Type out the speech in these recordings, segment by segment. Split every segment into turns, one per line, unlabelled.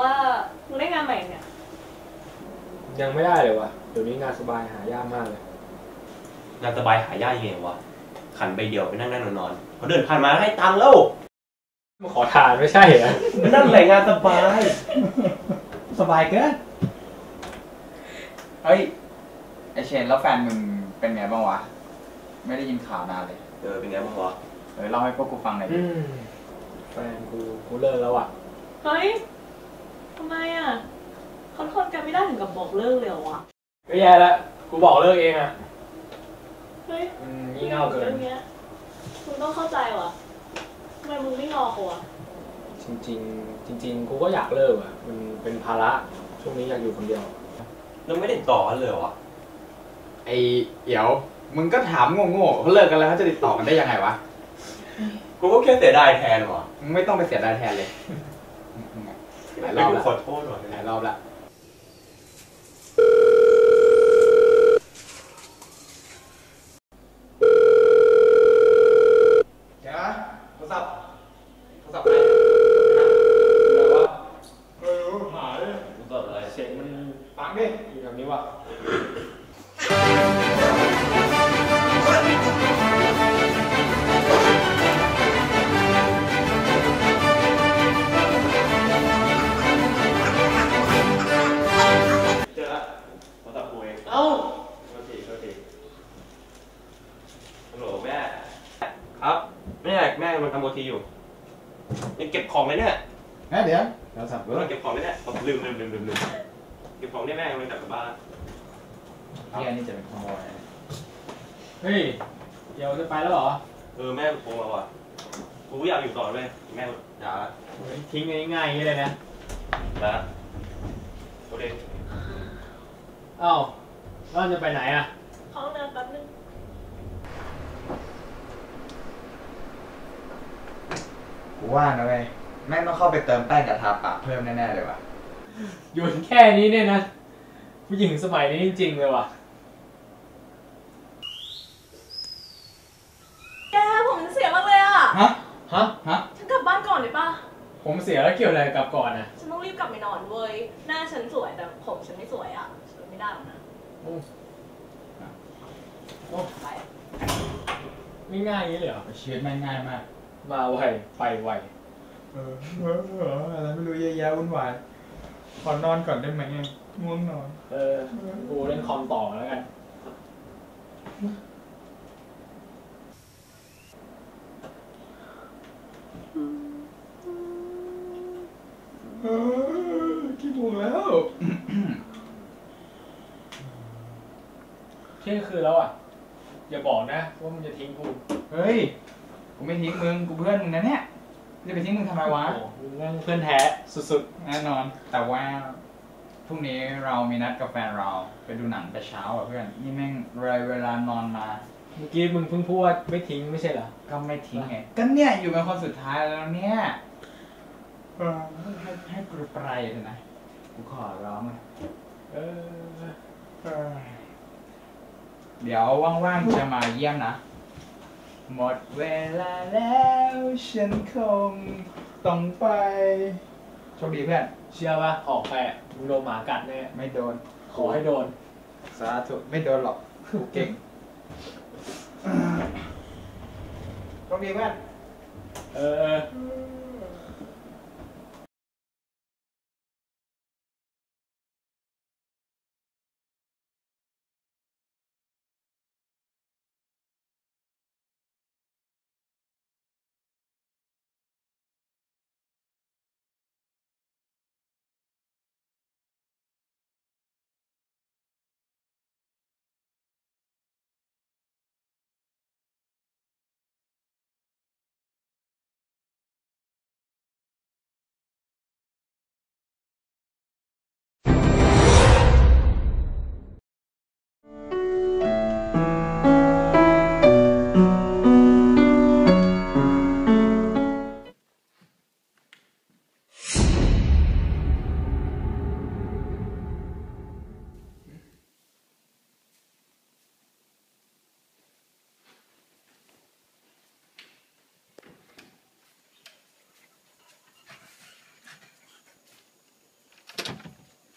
ว่ามึงได้งานใหม่เนี่ย
ยังไม่ได้เลยวะเดี๋ยวนี้งานสบายหายากมากเลย
งานสบายหายากยังไงวะขันใบเดียวไปนั่งนั่งนอนนอนเขาเดินผ่านมาให้ตังค์แล้ว
มาขอทานไม่ใช่เหรอ
นั่นแหละงานสบาย
สบายเกิน เฮ้ย ไอเชนแล้วแฟนมึงเป็นไงบ้างวะ ไม่ได้ยินข่าวนานเลย
เออเป็นไงบ้างวะ
เออเล่าให้พวกกูฟังหน่อยดิ
อืมแฟนกูกูเลิกแล้วอะ
เฮ้ยทำไมอะเขาทนกันไม่ได้ถึงกับบอกเลิกเลยเหรอวะ
ก็แย่แล้วกูบอกเลิกเองอะ
เฮ้ย
อืมงี่เง่าเกิน
รื่องเนี้ยมึงต้องเข้าใจว่ะทำไมมึงไม่งอเขาอะ
จริง ๆ จริง ๆ กูก็อยากเลิกอะ มันเป็นภาระช่วงนี้อยากอยู่คนเดียว
เราไม่ได้ต่อกันเลยเหรอวะ
ไอเดี๋ยว มึงก็ถามโง่ๆเขาเลิกกันแล้วเขาจะติดต่อกันได้ยังไงวะ
กูก็แค่เสียดายแทนวะ
มึงไม่ต้องไปเสียดายแทนเลย หลายร
ไม่
อบ
กู
แล้ว
ขอโทษว่ะ
หลายรอบละ เฮี
ยนี่
จะเป็นขโมย
เฮ้ย เดี๋ยวจะไปแล้วเหรอ
เออแม่โทรมาว่ะกูอยากอยู่ต่อเลยแม่อย่าละ
เฮ้ยทิ้งง่ายๆอย่างนี้เลยนะ
นะโอเค
เอ้าแล้วจะไปไหนอะ
เขาห้องน้ำแป๊บนึง
กูว่านะเว้ยแม่งต้องเข้าไปเติมแป้งกับทาปากเพิ่มแน่ๆเลยว่ะ
อยู่แค่นี้เนี่ยนะผู้หญิงสมัยนี้จริงๆเลยว่ะ
แกผมเสียมากเลยอะ
ฮะ
ฮะ
ฮะ
ฉันกลับบ้านก่อนได้ปะ
ผมเสียแล้วเกี่ยวอะไรกับก่อนอะ
ฉันต้องรีบกลับไปนอนเว้ย หน้าฉันสวยแต่ผมฉันไม่สวยอะ ฉันไม่ได้หรอกนะ
โอ้โอ้
ไป
ไม่ง่ายอย่างนี้เลยเหรอ
ชีวิตแม่งง่ายมาก
มาไวไปไว
เออเออเอออะไรไม่รู้เยอะแยะวุ่นวาย ขอนอนก่อนได้ไหมง่วงนอน
เออ กูเล่นคอมต่อแล้วกัน
เออกี่โมงแล้ว
เที่ยงคืนแล้วอะ อย่าบอกนะว่ามึงจะทิ้งกู
เฮ้ย กูไม่ทิ้งมึง กูเพื่อนมึงนะเนี่ยจะไปทิ้งมึงทำไมวะ
โอ้มึงแม่งเพื่อนแท้สุด
แน่นอน แต่ว่าพรุ่งนี้เรามีนัดกับแฟนเรา ไปดูหนังแต่เช้าอะเพื่อน นี่แม่งเลยเวลานอนมา
ๆ เมื่อกี้มึงเพิ่งพูดว่าไม่ทิ้งไม่ใช่เหรอ
ก็ไม่ทิ้งไง ก็เนี่ยอยู่เป็นคนสุดท้ายแล้วเนี่ยเออให้ให้กูไปเลยนะ กูขอร้องเลย
เออ
เออ เดี๋ยวว่างๆจะมาเยี่ยมนะ หมดเวลาแล้วฉันคงต้องไปโชคดีเพื่อน
เชื่อป่ะออกไปอะมึงโดนหมากัดแน่
ไม่โดน
ขอให้โดน
สาธุไม่โดนหรอกกูเก่งโชคดีเพื่อน
เออเออ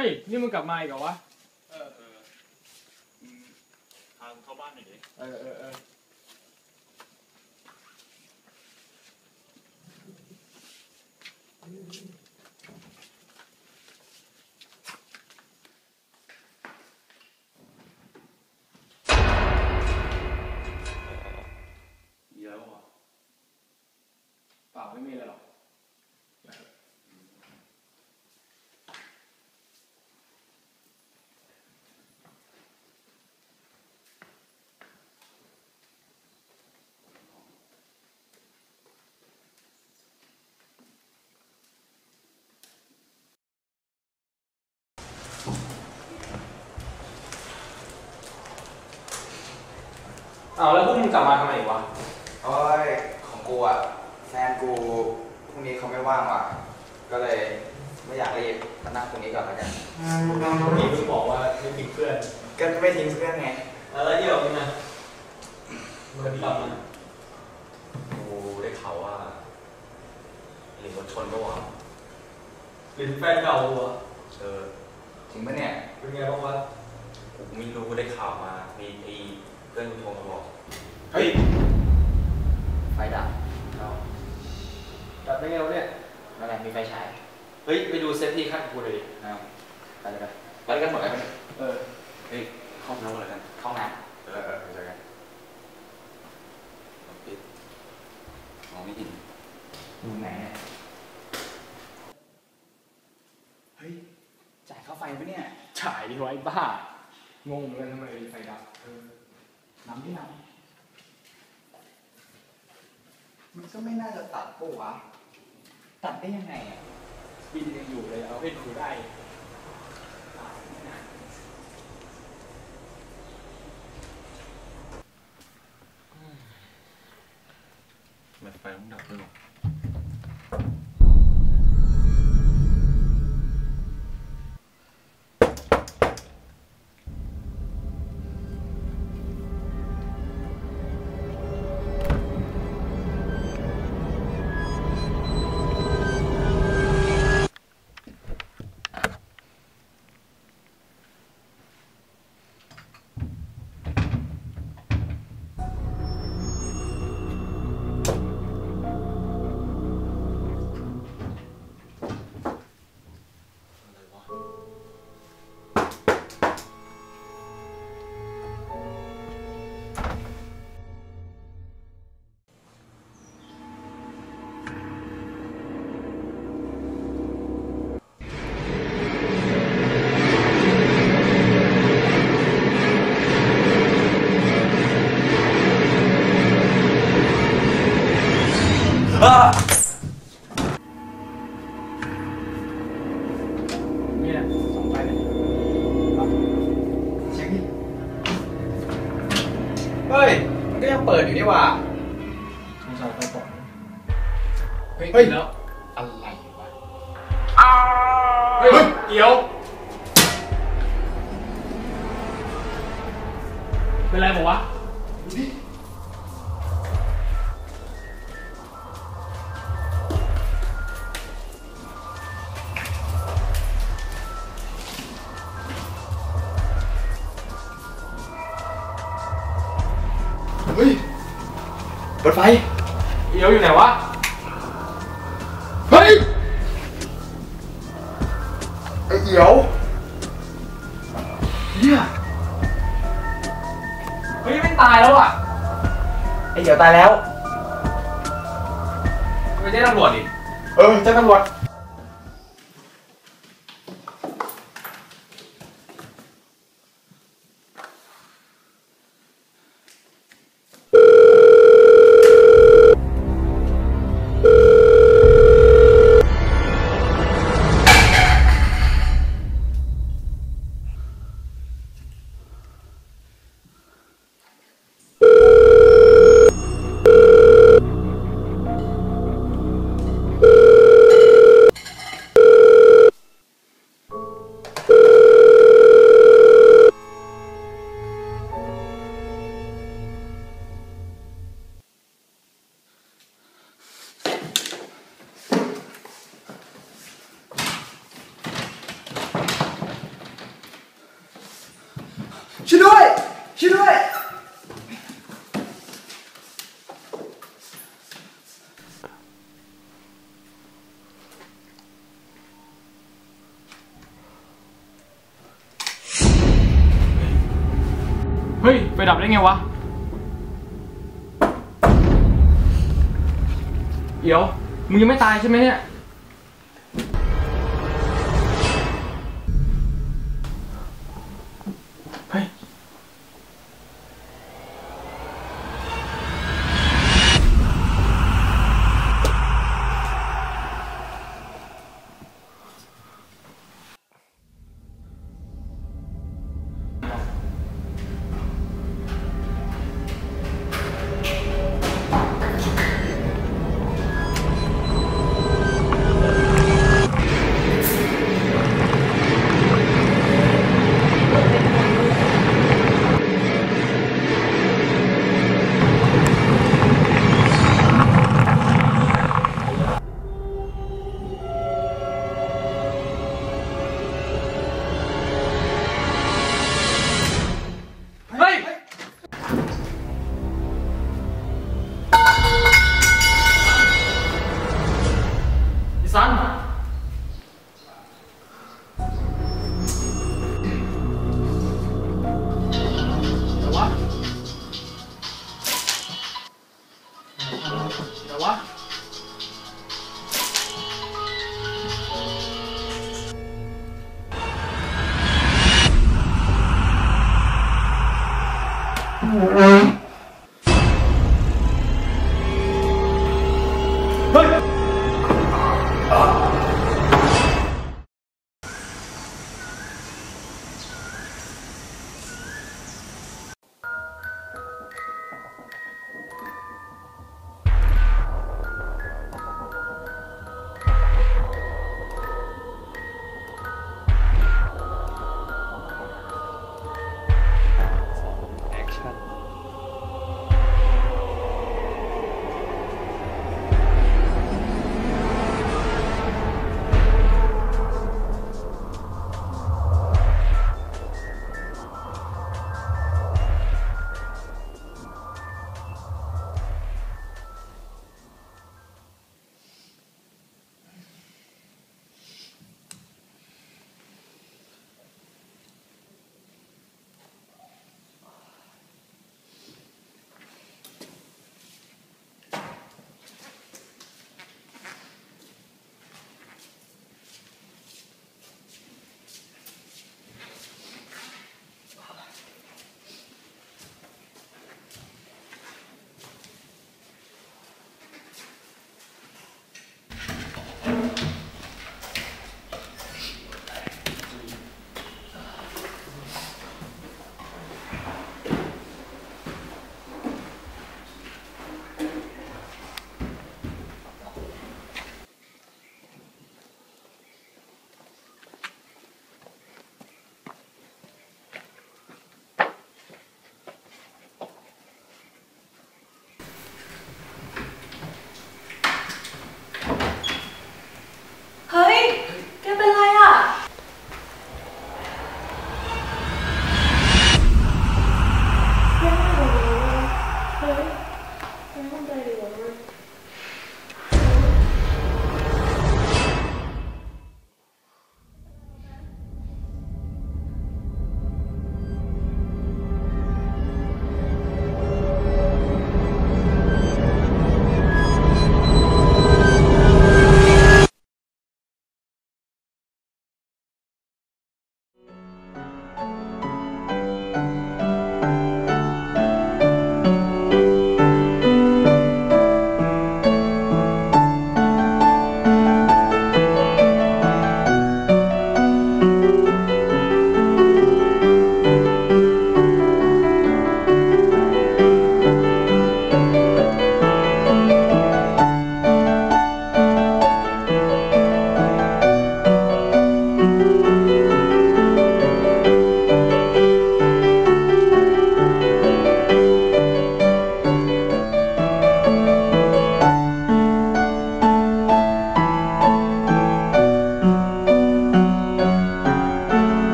ฮ้ย นี่มึงกลับมาอีกเหรอวะ
เออเอออืม
พากูเข้าบ้านหน่อยดิ
เออเออเออ
เยอะว่ะ
เปล่าไม่มีอะไรหรอก
อ้าวแล้วพวกมึงกลับมาทำไมวะ
โอ้ยของกูอะแฟนกูพรุ่งนี้เขาไม่ว่างว่ะ ก็เลยไม่อยากรีบมานั่งตรงนี้ก่อนแล้วกัน
เมื่อกี้มึงบอกว่าไม่ทิ้งเพื่อน
ก็ไม่ทิ้งเพื่อนไง
แล้วเดี๋ยวมึงนะ
มึงกลับมา
กูได้ข่าวว่าหลิงรถชนก็วะ
หรือแฟนเก่าหัว
เออ
จริงปะเนี่ย
เป็นไงบ้างวะ
กูไม่รู้กูได้ข่าวมามีไอ้เพื่ อนกูโทรมาบอก
เฮ้ย
ไฟดับ
เอาจับได้ไงวะเนี่ย
แล้วไงมีไฟฉาย
เฮ้ย ไปดูเซฟที่ข้างกูเลยดิ
เอาไปเลยไปไปด้วยกันหมดเลยปะเนี่ย
เออ
เฮ้ยเข้าห้องน้ำอะไรกัน
เข้าห้องน้
เออเออไปเจอกันปิดมองไม่เห็นำ
ดูไหนเนี่ยเฮ้ย จ่ายค่าไฟปะเนี่ย
ฉายดิไว้บ้า งงเหมือนกันทำไมมีไฟดับเออ
น้ำที่น้ำมันก็ไม่น่าจะตัดปะวะ ตัดได้ยังไงอะ
บินยังอยู่เลยเอาให้ดูได้
ทำไมไฟต้องดับด้วยวะอ
เนี่ยสองไฟเลย
เช็คดิเฮ้ย มันก็ยังเปิดอยู่นี่หว่า
สงสัยไฟตก
เฮ้ย
เฮ้ยแล้ว
อะไรวะ
เฮ้ยเดี๋ยว เป็นไรบอกวะ
ไฟ
เดี๋ยวอยู่ไหนวะ
เฮ้ย ไอ้เอียวเนี่ย
เฮ้ยไม่งตายแล้วอะ
ไอ้เอียวตายแล้ว
ไม่ใช่ตำรวจดิ
เออเจ้าตำรวจ
ได้ไงวะ เดี๋ยว มึงยังไม่ตายใช่ไหมเนี่ย Thank you.